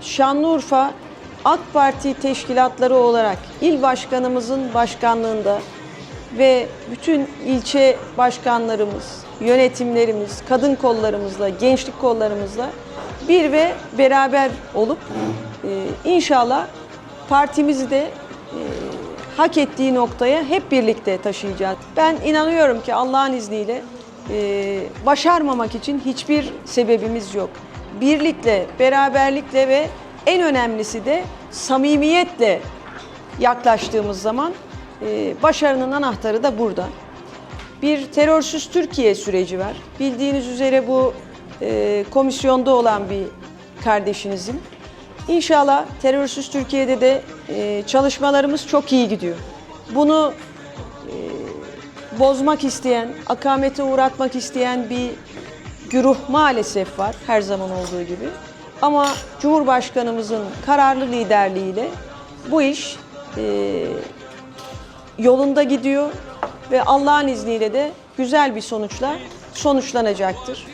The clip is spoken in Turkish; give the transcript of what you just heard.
Şanlıurfa AK Parti teşkilatları olarak il başkanımızın başkanlığında ve bütün ilçe başkanlarımız, yönetimlerimiz, kadın kollarımızla, gençlik kollarımızla bir ve beraber olup e, inşallah partimizi de e, hak ettiği noktaya hep birlikte taşıyacağız. Ben inanıyorum ki Allah'ın izniyle e, başarmamak için hiçbir sebebimiz yok. Birlikle, beraberlikle ve en önemlisi de samimiyetle yaklaştığımız zaman e, başarının anahtarı da burada. Bir terörsüz Türkiye süreci var. Bildiğiniz üzere bu e, komisyonda olan bir kardeşinizin. İnşallah terörsüz Türkiye'de de e, çalışmalarımız çok iyi gidiyor. Bunu bozmak isteyen, akamete uğratmak isteyen bir güruh maalesef var her zaman olduğu gibi. Ama Cumhurbaşkanımızın kararlı liderliğiyle bu iş e, yolunda gidiyor ve Allah'ın izniyle de güzel bir sonuçla sonuçlanacaktır.